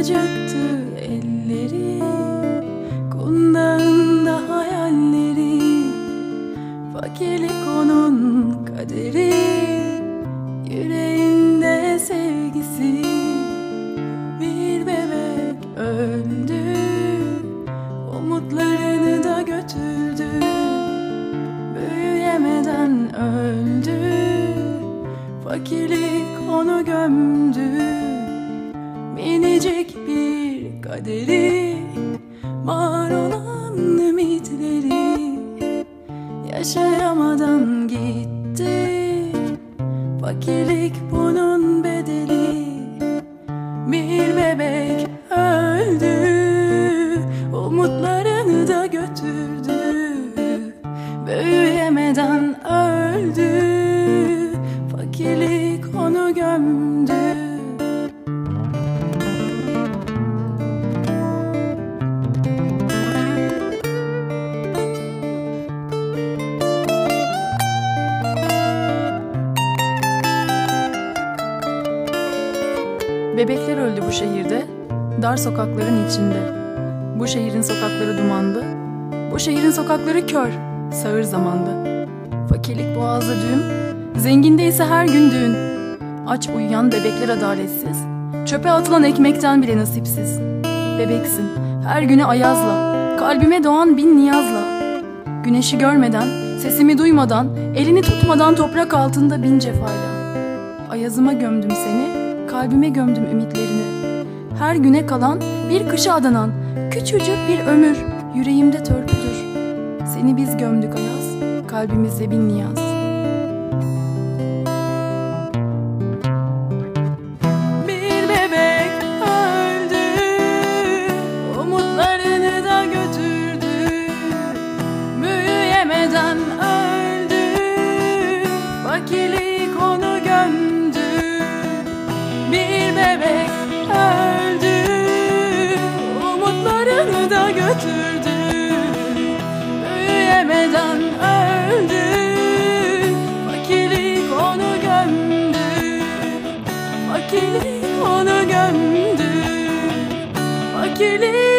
Ufacaktı elleri öldü Umutlarını da götürdü. Büyüyemeden öldü Fakirlik onu gömdü. Minicik bir kaderi Var olan ümitleri. Yaşayamadan gitti Fakirlik bunun bedeli Bebekler öldü bu şehirde, dar sokakların içinde. Bu şehrin sokakları dumandı, bu şehrin sokakları kör, sağır zamanda. Fakirlik boğazda düğüm, zenginde ise her gün düğün. Aç uyuyan bebekler adaletsiz, çöpe atılan ekmekten bile nasipsiz. Bebeksin, her güne ayazla, kalbime doğan bin niyazla. Güneşi görmeden, sesimi duymadan, elini tutmadan toprak altında bin cefayla. Ayazıma gömdüm seni, kalbime gömdüm ümitlerini. Her güne kalan bir kışa adanan küçücük bir ömür yüreğimde törpüdür. Seni biz gömdük Ayaz, kalbimizde bin niyaz. Öldü, fakirlik Fakirlik onu gömdü. Fakirlik